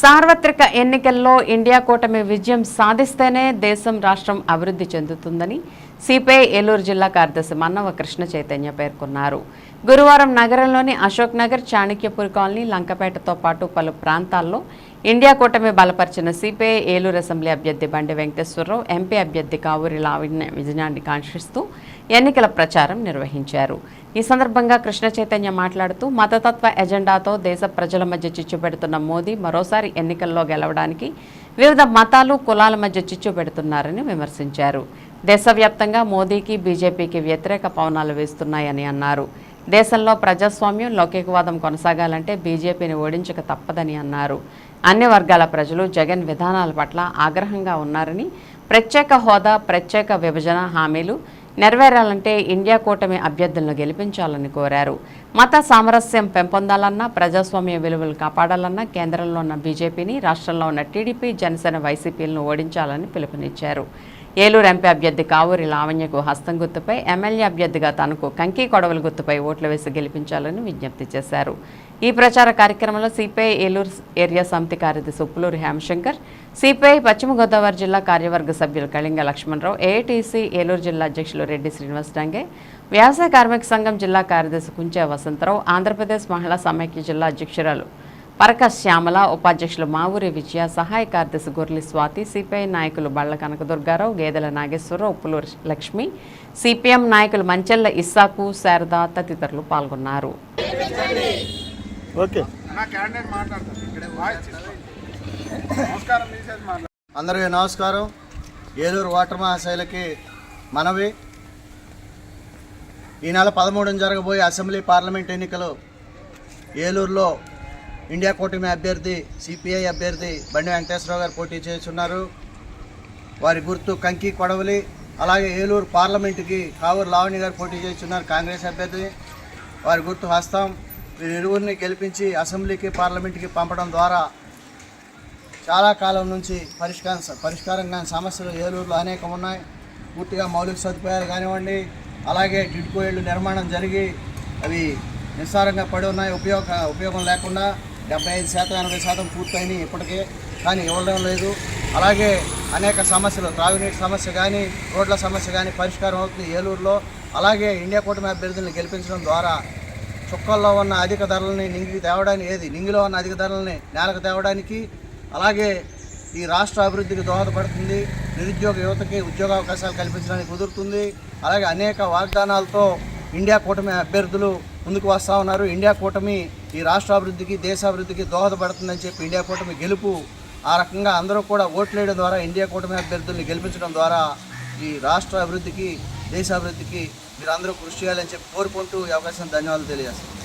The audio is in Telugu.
సార్వత్రిక ఎన్నికల్లో ఇండియా కూటమి విజయం సాధిస్తేనే దేశం రాష్ట్రం అభివృద్ధి చెందుతుందని సిపిఐ ఏలూరు జిల్లా కార్యదర్శి మన్నవ కృష్ణ చైతన్య పేర్కొన్నారు. గురువారం నగరంలోని అశోక్ నగర్ చాణక్యపూర్ కాలనీ లంకపేటతో పాటు పలు ప్రాంతాల్లో ఇండియా కూటమి బలపరిచిన సిపిఐ ఏలూరు అసెంబ్లీ అభ్యర్థి బండి వెంకటేశ్వరరావు ఎంపీ అభ్యర్థి కావూరి లావిన్య విజయాన్ని కాంక్షిస్తూ ఎన్నికల ప్రచారం నిర్వహించారు. ఈ సందర్భంగా కృష్ణ చైతన్య మాట్లాడుతూ మతతత్వ ఎజెండాతో దేశ ప్రజల మధ్య చిచ్చు పెడుతున్న మోదీ మరోసారి ఎన్నికల్లో గెలవడానికి వివిధ మతాలు కులాల మధ్య చిచ్చు పెడుతున్నారని విమర్శించారు. దేశవ్యాప్తంగా మోదీకి బీజేపీకి వ్యతిరేక పవనాలు వేస్తున్నాయని అన్నారు. దేశంలో ప్రజాస్వామ్యం లౌకికవాదం కొనసాగాలంటే బీజేపీని ఓడించక తప్పదని అన్నారు. అన్ని వర్గాల ప్రజలు జగన్ విధానాల పట్ల ఆగ్రహంగా ఉన్నారని ప్రత్యేక హోదా ప్రత్యేక విభజన హామీలు నెరవేరాలంటే ఇండియా కూటమి అభ్యర్థులను గెలిపించాలని కోరారు. మత సామరస్యం పెంపొందాలన్నా ప్రజాస్వామ్య విలువలు కాపాడాలన్నా కేంద్రంలో ఉన్న బీజేపీని రాష్ట్రంలో ఉన్న టీడీపీ జనసేన వైసీపీలను ఓడించాలని పిలుపునిచ్చారు. ఏలూరు ఎంపీ అభ్యర్థి కావూరి లావణ్యకు హస్తం గుర్తుపై ఎమ్మెల్యే అభ్యర్థిగా తనకు కంకి కొడవల గుర్తుపై ఓట్లు వేసి గెలిపించాలని విజ్ఞప్తి చేశారు. ఈ ప్రచార కార్యక్రమంలో సిపిఐ ఏలూరు ఏరియా సమితి కార్యదర్శి ఉప్పులూరు హేమశంకర్ సిపిఐ పశ్చిమ గోదావరి జిల్లా కార్యవర్గ సభ్యులు కళింగ లక్ష్మణరావు ఏఐటీసీ ఏలూరు జిల్లా అధ్యక్షులు రెడ్డి శ్రీనివాస్ డాంగే వ్యవసాయ కార్మిక సంఘం జిల్లా కార్యదర్శి కుంచే వసంతరావు ఆంధ్రప్రదేశ్ మహిళా సమైక్య జిల్లా అధ్యక్షురాలు పరక శ్యామల ఉపాధ్యక్షులు మావూరి విజయ సహాయ కార్యదర్శి గొర్లి స్వాతి సిపిఐ నాయకులు బళ్ళ కనకదుర్గారావు గేదెల నాగేశ్వరరావు ఉప్పులూరి లక్ష్మి సిపిఎం నాయకులు మంచెల్ల ఇస్సాకు శారద తదితరులు పాల్గొన్నారు. అందరికీ నమస్కారం. ఏలూరు వాటర్ మహాశైలకి మనవి. ఈ నెల పదమూడున జరగబోయే అసెంబ్లీ పార్లమెంట్ ఎన్నికలు ఏలూరులో ఇండియా కూటమి అభ్యర్థి సిపిఐ అభ్యర్థి బండి వెంకటేశ్వరరావు గారు పోటీ చేస్తున్నారు. వారి గుర్తు కంకి కొడవలి అలాగే ఏలూరు పార్లమెంటుకి కావూరు లావణి గారు పోటీ చేస్తున్నారు కాంగ్రెస్ అభ్యర్థి. వారి గుర్తు హస్తం వీరిరువురిని గెలిపించి అసెంబ్లీకి పార్లమెంట్కి పంపడం ద్వారా చాలా కాలం నుంచి పరిష్కారం పరిష్కారం కాని సమస్యలు ఏలూరులో అనేకం ఉన్నాయి. పూర్తిగా మౌలిక సదుపాయాలు కానివ్వండి అలాగే టిడ్కో ఇళ్ళు నిర్మాణం జరిగి అవి నిస్సారంగా పడి ఉన్నాయి. ఉపయోగ ఉపయోగం లేకుండా డెబ్బై ఐదు శాతం ఎనభై శాతం పూర్తయినాయి ఇప్పటికే కానీ ఇవ్వడం లేదు. అలాగే అనేక సమస్యలు త్రాగునీటి సమస్య కానీ రోడ్ల సమస్య కానీ పరిష్కారం అవుతుంది ఏలూరులో. అలాగే ఇండియా కూటమి అభ్యర్థులను గెలిపించడం ద్వారా చుక్కల్లో ఉన్న అధిక ధరలని నింగికి తేవడానికి ఏది? నింగిలో ఉన్న అధిక ధరలని నేలకు తేవడానికి అలాగే ఈ రాష్ట్ర అభివృద్ధికి దోహదపడుతుంది. నిరుద్యోగ యువతకి ఉద్యోగ అవకాశాలు కల్పించడానికి కుదురుతుంది. అలాగే అనేక వాగ్దానాలతో ఇండియా కూటమి అభ్యర్థులు ముందుకు వస్తూ ఉన్నారు. ఇండియా కూటమి ఈ రాష్ట్ర అభివృద్ధికి దేశాభివృద్ధికి దోహదపడుతుందని చెప్పి ఇండియా కూటమి గెలుపు ఆ రకంగా అందరూ కూడా ఓట్లేయడం ద్వారా ఇండియా కూటమి అభ్యర్థుల్ని గెలిపించడం ద్వారా ఈ రాష్ట్ర అభివృద్ధికి దేశాభివృద్ధికి మీరు అందరూ కృషి చేయాలని చెప్పి కోరుకుంటూ ఈ అవకాశం ధన్యవాదాలు తెలియజేస్తాను